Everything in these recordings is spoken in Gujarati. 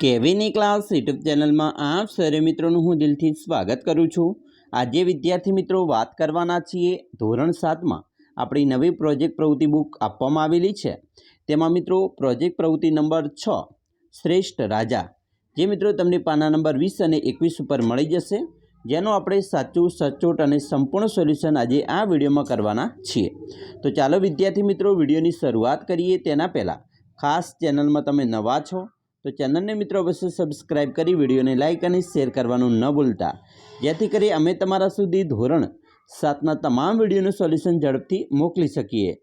કેવીની ક્લાસ યુટ્યુબ ચેનલમાં આપ સરે મિત્રોનું હું દિલથી સ્વાગત કરું છું. આજે વિદ્યાર્થી મિત્રો વાત કરવાના છીએ ધોરણ સાતમાં આપણી નવી પ્રોજેક્ટ પ્રવૃત્તિ બુક આપવામાં આવેલી છે. તેમાં મિત્રો પ્રોજેક્ટ પ્રવૃત્તિ નંબર છ, શ્રેષ્ઠ રાજા. જે મિત્રો તમને પાના નંબર વીસ અને એકવીસ ઉપર મળી જશે. જેનું આપણે સાચું, સચોટ અને સંપૂર્ણ સોલ્યુશન આજે આ વિડીયોમાં કરવાના છીએ. તો ચાલો વિદ્યાર્થી મિત્રો વિડીયોની શરૂઆત કરીએ તેના પહેલાં. ખાસ ચેનલમાં તમે નવા છો તો ચેનલને મિત્રો અવશ્ય સબસ્ક્રાઇબ કરી વિડીયોને લાઇક અને શેર કરવાનું ન ભૂલતા. જેથી કરી અમે તમારા સુધી ધોરણ સાતના તમામ વિડીયોનું સોલ્યુશન ઝડપથી મોકલી શકીએ.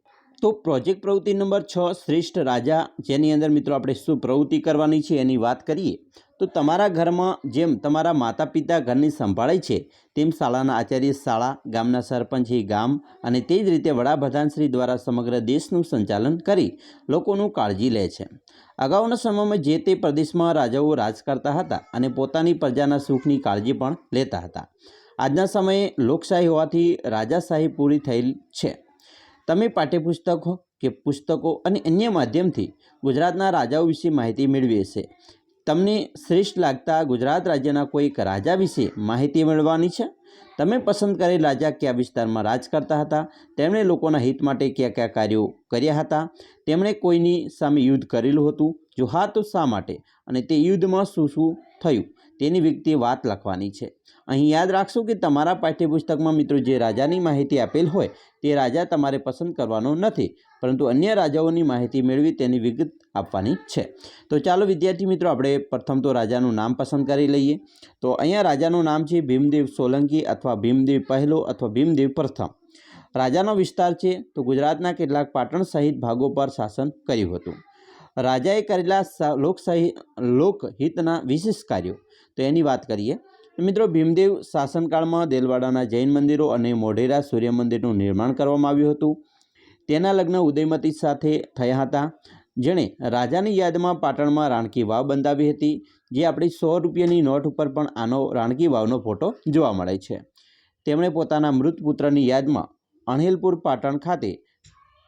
તો પ્રોજેક્ટ પ્રવૃત્તિ નંબર છ, શ્રેષ્ઠ રાજા, જેની અંદર મિત્રો આપણે શું પ્રવૃત્તિ કરવાની છે એની વાત કરીએ, તો તમારા ઘરમાં જેમ તમારા માતા પિતા ઘરની સંભાળે છે, તેમ શાળાના આચાર્ય શાળા, ગામના સરપંચ એ ગામ અને તે જ રીતે વડાપ્રધાનશ્રી દ્વારા સમગ્ર દેશનું સંચાલન કરી લોકોનું કાળજી લે છે. અગાઉના સમયમાં જે તે પ્રદેશમાં રાજાઓ રાજ કરતા હતા અને પોતાની પ્રજાના સુખની કાળજી પણ લેતા હતા. આજના સમયે લોકશાહી હોવાથી રાજાશાહી પૂરી થયેલ છે. તમે પાઠ્યપુસ્તકો કે પુસ્તકો અને અન્ય માધ્યમથી ગુજરાતના રાજાઓ વિશે માહિતી મેળવી હશે. તમને શ્રેષ્ઠ લાગતા ગુજરાત રાજ્યના કોઈક રાજા વિશે માહિતી મેળવવાની છે? તમે પસંદ કરેલ રાજા કયા વિસ્તારમાં રાજ કરતા હતા? તેમણે લોકોના હિત માટે કયા કયા કાર્યો કર્યા હતા? તેમણે કોઈની સામે યુદ્ધ કરેલું હતું? જો હા, તો શા માટે? અને તે યુદ્ધમાં શું શું થયું? તેની વ્યક્તિ વાત લખવાની છે. અહીં યાદ રાખશો કે તમારા પાઠ્યપુસ્તકમાં મિત્રો જે રાજાની માહિતી આપેલ હોય, તે રાજા તમારે પસંદ કરવાનો નથી, પરંતુ અન્ય રાજાઓની માહિતી મેળવી તેની વિગત આપવાની છે. તો ચાલો વિદ્યાર્થી મિત્રો, આપણે પ્રથમ તો રાજાનું નામ પસંદ કરી લઈએ. તો અહીંયા રાજાનું નામ છે ભીમદેવ સોલંકી અથવા ભીમદેવ પહેલો અથવા ભીમદેવ પ્રથમ. રાજાનો વિસ્તાર છે તો ગુજરાતના કેટલાક પાટણ સહિત ભાગો પર શાસન કર્યું હતું. રાજાએ કરેલા લોકશાહી, લોકહિતના વિશેષ કાર્યો. તો એની વાત કરીએ. મિત્રો, ભીમદેવ શાસનકાળમાં દેલવાડાના જૈન મંદિરો અને મોઢેરા સૂર્ય મંદિરનું નિર્માણ કરવામાં આવ્યું હતું. તેના લગ્ન ઉદયમતી સાથે થયા હતા. જેણે રાજાની યાદમાં પાટણમાં રાણકી વાવ બંધાવી હતી, જે આપણી સો રૂપિયાની નોટ ઉપર પણ આનો રાણકી વાવનો ફોટો જોવા મળે છે. તેમણે પોતાના મૃત પુત્રની યાદમાં અણહિલપુર પાટણ ખાતે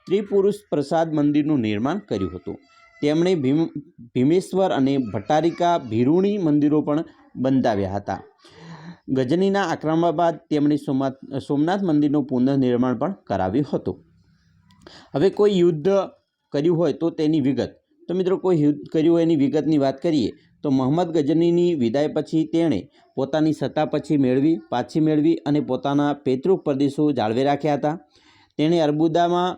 ત્રિપુરુષ પ્રસાદ મંદિરનું નિર્માણ કર્યું હતું. તેમણે ભીમ, ભીમેશ્વર અને ભટ્ટારિકા ભીરુણી મંદિરો પણ બંધાવ્યા હતા. ગજનીના આક્રમણ બાદ તેમણે સોમનાથ સોમનાથ મંદિરનું પુનઃનિર્માણ પણ કરાવ્યું હતું. હવે કોઈ યુદ્ધ કર્યું હોય તો તેની વિગત. તો મિત્રો, કોઈ યુદ્ધ કર્યું હોય એની વિગતની વાત કરીએ, તો મોહમ્મદ ગજનીની વિદાય પછી તેણે પોતાની સત્તા પછી મેળવી, પાછી મેળવી અને પોતાના પૈતૃક પ્રદેશો જાળવી રાખ્યા હતા. તેણે અર્બુદામાં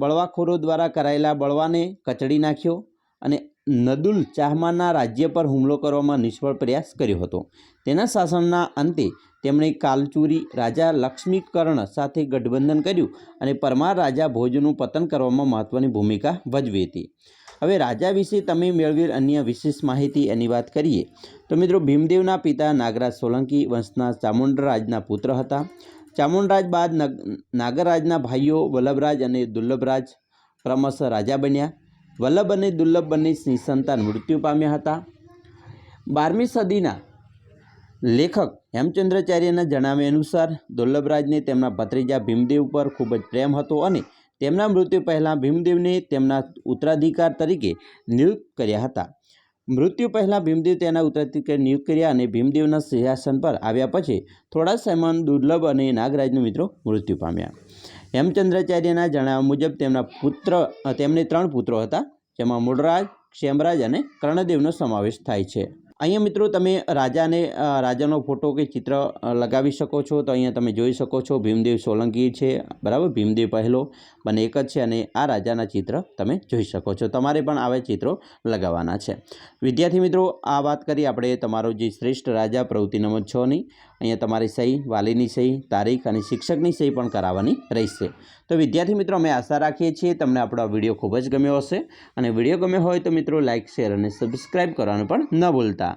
બળવાખોરો દ્વારા કરાયેલા બળવાને કચડી નાખ્યો અને નદુલ ચાહમાના રાજ્ય પર હુમલો કરવામાં નિષ્ફળ પ્રયાસ કર્યો હતો. તેના શાસનના અંતે તેમણે કાલચુરી રાજા લક્ષ્મીકર્ણ સાથે ગઠબંધન કર્યું અને પરમાર રાજા ભોજનું પતન કરવામાં મહત્ત્વની ભૂમિકા ભજવી હતી. હવે રાજા વિશે તમે મેળવેલ અન્ય વિશેષ માહિતી એની વાત કરીએ. તો મિત્રો ભીમદેવના પિતા નાગરાજ સોલંકી વંશના ચામુંડરાજના પુત્ર હતા. ચામુંડરાજ બાદ નાગરાજના ભાઈઓ વલ્લભરાજ અને દુર્લભરાજ ક્રમશઃ રાજા બન્યા. વલ્લભ અને દુર્લભ બંને નિસંતાન મૃત્યુ પામ્યા હતા. બારમી સદીના લેખક હેમચંદ્રાચાર્યના જણાવ્યા અનુસાર, દુર્લભરાજને તેમના ભત્રીજા ભીમદેવ પર ખૂબ જ પ્રેમ હતો અને તેમના મૃત્યુ પહેલાં ભીમદેવને તેમના ઉત્તરાધિકાર તરીકે નિયુક્ત કર્યા હતા. મૃત્યુ પહેલાં ભીમદેવ તેના ઉત્તરાધિકાર નિયુક્ત કર્યા અને ભીમદેવના સિંહાસન પર આવ્યા પછી થોડા સમયમાં દુર્લભ અને નાગરાજનું મિત્રો મૃત્યુ પામ્યા. હેમચંદ્રાચાર્યના જણાવ્યા મુજબ તેમના પુત્ર, તેમને ત્રણ પુત્રો હતા, જેમાં મૂળરાજ, ક્ષેમરાજ અને કર્ણદેવનો સમાવેશ થાય છે. અહીંયા મિત્રો તમે રાજાને રાજાનો ફોટો કે ચિત્ર લગાવી શકો છો. તો અહીંયા તમે જોઈ શકો છો ભીમદેવ સોલંકી છે. બરાબર? ભીમદેવ પહેલો બંને એક જ છે અને આ રાજાના ચિત્ર તમે જોઈ શકો છો. તમારે પણ આવા ચિત્રો લગાવવાના છે. વિદ્યાર્થી મિત્રો, આ વાત કરી આપણે તમારો જે શ્રેષ્ઠ રાજા, પ્રવૃત્તિ નંબર છની અહીંયા તમારી સહી, વાલીની સહી, તારીખ અને શિક્ષકની સહી પણ કરાવવાની રહેશે. તો વિદ્યાર્થી મિત્રો, અમે આશા રાખીએ છીએ તમને આપણો વીડિયો ખૂબ જ ગમ્યો હશે. અને વીડિયો ગમ્યો હોય તો મિત્રો લાઇક શેર અને સબસ્ક્રાઈબ કરવાનું પણ ન ભૂલતા.